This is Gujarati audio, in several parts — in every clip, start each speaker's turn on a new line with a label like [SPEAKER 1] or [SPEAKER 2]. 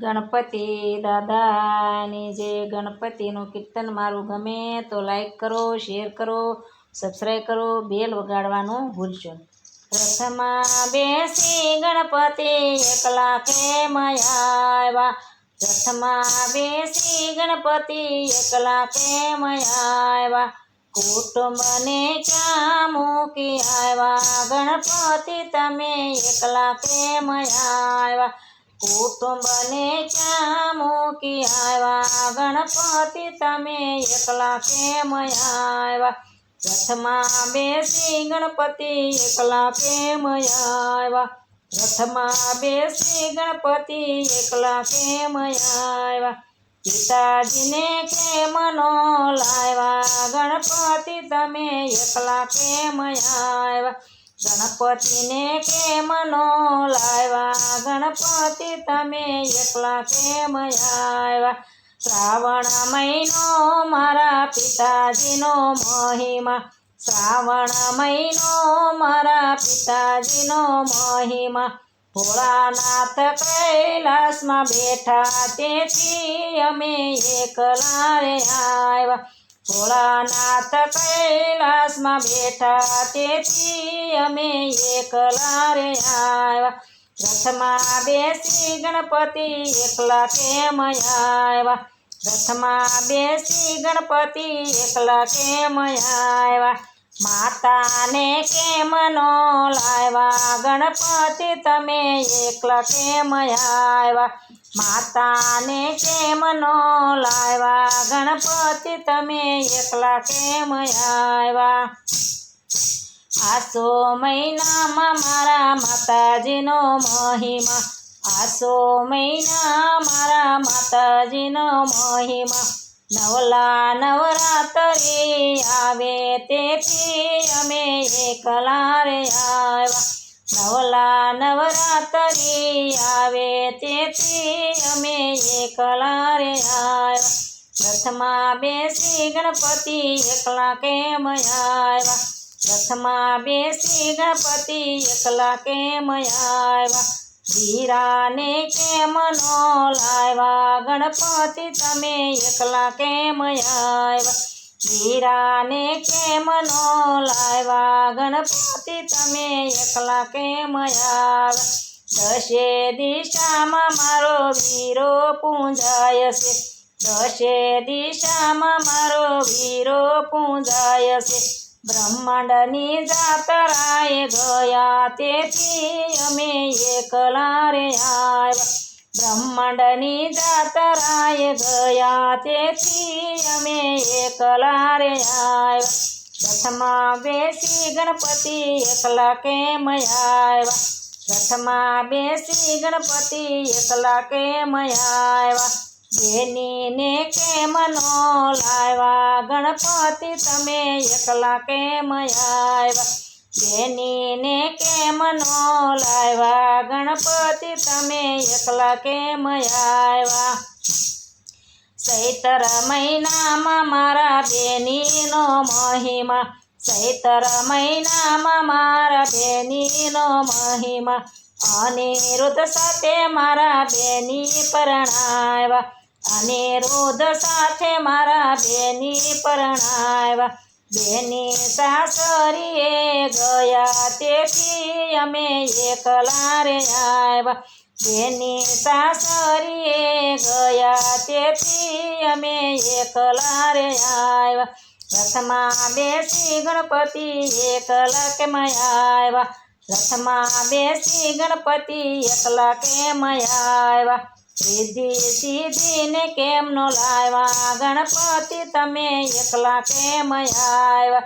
[SPEAKER 1] ગણપતિ દાદાની જે ગણપતિનું કીર્તન મારું ગમે તો લાઈક કરો શેર કરો સબસ્ક્રાઈબ કરો બેલ વગાડવાનું ભૂલશો. રથમાં બેસી ગણપતિ એકલા કેમ આવ્યા. રથમાં બેસી ગણપતિ એકલા કેમ આવ્યા. કુટુંબને ક્યાં મૂકી આવ્યા? ગણપતિ તમે એકલા કેમ આવ્યા. કુટુંબને ક્યાં મૂકી આવ્યા? ગણપતિ, તમે એકલા કેમ આવ્યા? રથમાં બેસી ગણપતિ એકલા કેમ આવ્યા? રથમાં બેસી ગણપતિ એકલા કેમ આવ્યા? પિતાજીને કેમ નો લાવ્યા? ગણપતિ, તમે એકલા કેમ આવ્યા? ગણપતિને કેમ નો લાવ્યા? ગણપતિ તમે એકલા કેમ આવ્યા? શ્રાવણ મહિનો મારા પિતાજીનો મહિમા. શ્રાવણ મહિનો મારા પિતાજીનો મહિમા. ભોળાનાથ કૈલાસમાં બેઠા તેથી અમે એકલા રે આવ્યા. ભોળાનાથ કૈલાસમાં બેઠા તેથી અમે એકલા રે આવ્યા. રથમાં બેસી ગણપતિ એકલા કેમ આવ્યા? રથમાં બેસી ગણપતિ એકલા કેમ આવ્યા? માતાને કેમ નો લાવ્યા? ગણપતિ તમે એકલા કેમ આવ્યા? માતાને કેમ નો લાવ્યા? ગણપતિ તમે એકલા કેમ આવ્યા? આસો મહિનામાં મારા માતાજીનો મહિમા. આસો મહિના મારા માતાજીનો મહિમા. નવલા નવરાત્રી આવે તેથી અમે એકલા રે આવ્યા. નવલા નવરાત્રી આવે તેથી અમે એકલા રે આવ્યા. રથમાં બેસી ગણપતિ એકલા કેમ આવ્યા? રથમાં બેસી ગણપતિ એકલા કેમ આવ્યા? ધીરાને કેમ નો લાવ્યા? ગણપતિ તમે એકલા કેમ આવ્યા? ધીરાને કેમ નો લાવ્યા? ગણપતિ તમે એકલા કેમ આવ્યા? દશે દિશામાં મારો વીરો પૂંજાય છે. દશે દિશામાં મારો વીરો પૂંજાય છે. બ્રહ્માંડની જાતરાએ ગયા તેથી અમે એકલા રે આવ્યા બ્રહ્માંડની જાતરાએ ગયા તેથી અમે એકલા રે આવ્યા રથમાં બેસી ગણપતિ એકલા કેમ આવ્યા રથમાં બેસી ગણપતિ એકલા કેમ આવ્યા બેનીને કેમ નો લાવ્યા? ગણપતિ, તમે એકલા કેમ આવ્યા? બેનીને કેમ નો લાવ્યા? ગણપતિ, તમે એકલા કેમ આવ્યા? ચૈતર મહિનામાં મારા બેનીનો મહિમા. ચૈતર મહિનામાં મારા બેનીનો મહિમા. અનિરુદ્ધ સાથે મારા બેની પરણાવ્યા. અનિરુદ્ધ સાથે મારા બેની પરણાવ્યા. બેની સાસરીએ ગયા તેથી અમે એકલા રે આવ્યા બેની સાસરીએ ગયા તેથી અમે એકલા રે આવ્યા રથમાં બેસી ગણપતિ એકલા કેમ આવ્યા? રથમાં બેસી ગણપતિ એકલા કેમ આવ્યા? રિદ્ધિ સિદ્ધિને કેમ નો લાવ્યા ગણપતિ તમે એકલા કેમ આવ્યા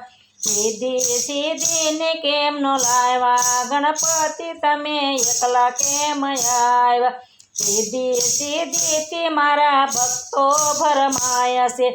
[SPEAKER 1] રિદ્ધિ સિદ્ધિને કેમ નો લાવ્યા ગણપતિ તમે એકલા કેમ આવ્યા રિદ્ધિ સિદ્ધિથી મારા ભક્તો ભરમાય છે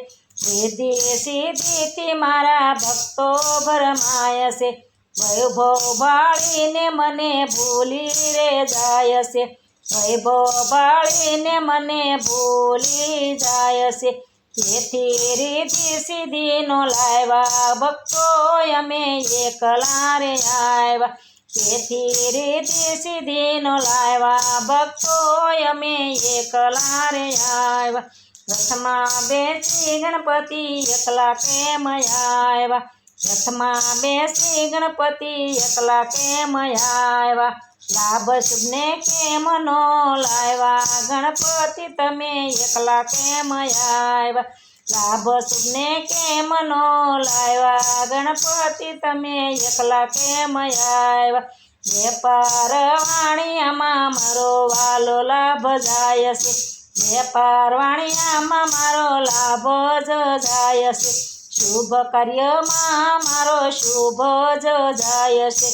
[SPEAKER 1] રિદ્ધિ સિદ્ધિથી મારા ભક્તો ભરમાય છે વૈભવ બાળીને મને ભૂલી રે જાય છે વૈભવ બાળીને મને ભૂલી જાય છે. તેથી રીતિ સીધી નો લાવ્યા, ભક્તો અમે એકલા રે આવ્યા. તેથી રીતિ સિદ્ધિનો લાવ્યા, ભક્તો અમે એકલા રે આવ્યા. રથમાં બેસી ગણપતિ એકલા કેમ આવ્યા? રથમાં બેસી ગણપતિ એકલા કેમ આવ્યા? લાભ શુભને કેમ નો લાવ્યા ગણપતિ તમે એકલા કેમ આવ્યા લાભ શુભને કેમ નો લાવ્યા ગણપતિ તમે એકલા કેમ આવ્યા વેપાર વાણિયામાં મારો વાલો લાભ જાય છે. વેપાર વાણિયામાં મારો લાભ જ જાય છે. શુભ કાર્યમાં મારો શુભ જ જાય છે.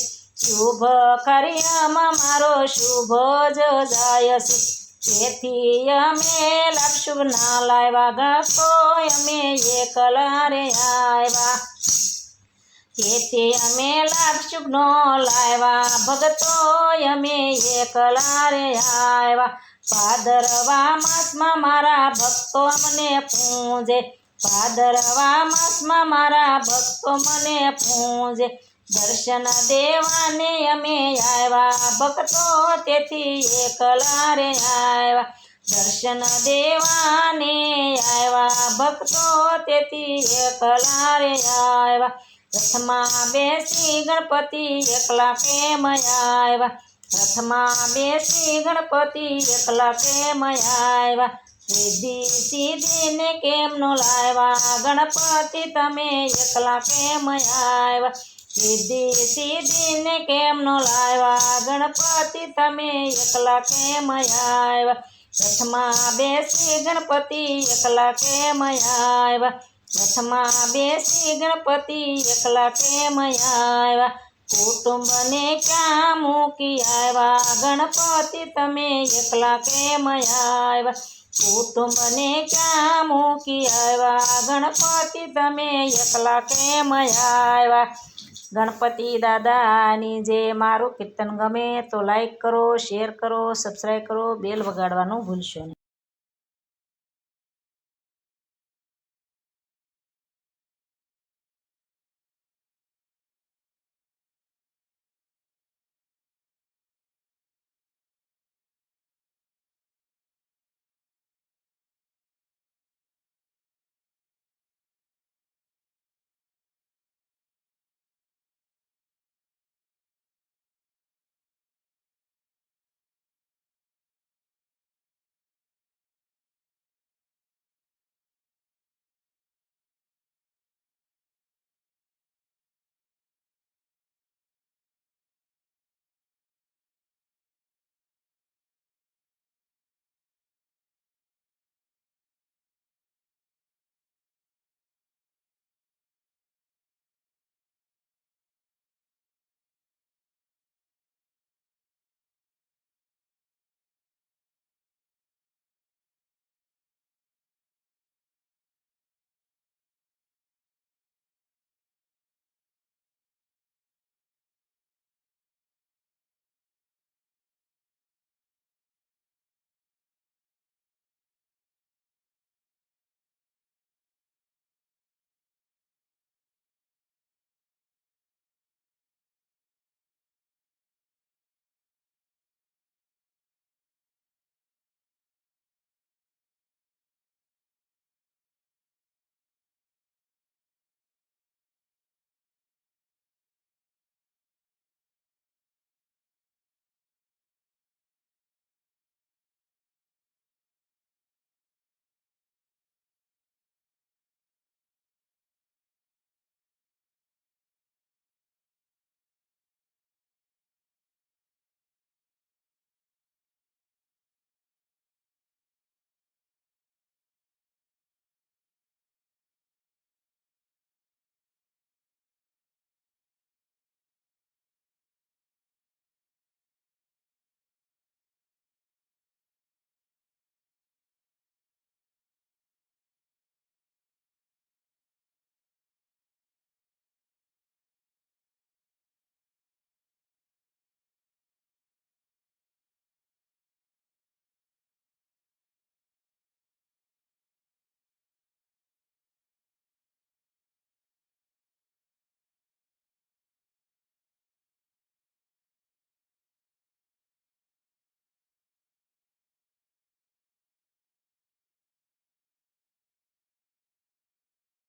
[SPEAKER 1] શુભ કાર્યમાં મારો શુભ જ જાય છે. તેથી અમે લાભશુભ ના લાવ્યા ગણકો અમે એકલા રે આવ્યા. તેથી અમે લાભશુભ નો લાવ્યા ભગતો અમે એકલા રે આવ્યા. ભાદરવા માસમાં મારા ભક્તો મને પૂજે ભાદરવા માસમાં મારા ભક્તો મને પૂજે. દર્શન દેવાને અમે આવ્યા ભક્તો તેથી એકલા રે આવ્યા દર્શન દેવાને આવ્યા ભક્તો તેથી એકલા રે આવ્યા રથમાં બેસી ગણપતિ એકલા કેમ આવ્યા રથમાં બેસી ગણપતિ એકલા કેમ આવ્યા સિદ્ધિ સિદ્ધિને કેમ નો લાવ્યા ગણપતિ તમે એકલા કેમ આવ્યા સિદ્ધિ સિદ્ધિને કેમ નો લાવ્યા ગણપતિ તમે એકલા કેમ આવ્યા રથમાં બેસી ગણપતિ એકલા કેમ આવ્યા રથમાં બેસી ગણપતિ એકલા કેમ આવ્યા કુટુંબને ક્યાં મૂકી આવ્યા ગણપતિ તમે એકલા કેમ આવ્યા કુટુંબને ક્યાં મૂકી આવ્યા ગણપતિ તમે એકલા કેમ આવ્યા ગણપતિ દાદાની જે મારું કીર્તન ગમે તો લાઈક કરો શેર કરો સબસ્ક્રાઈબ કરો બેલ વગાડવાનું ભૂલશો નહીં.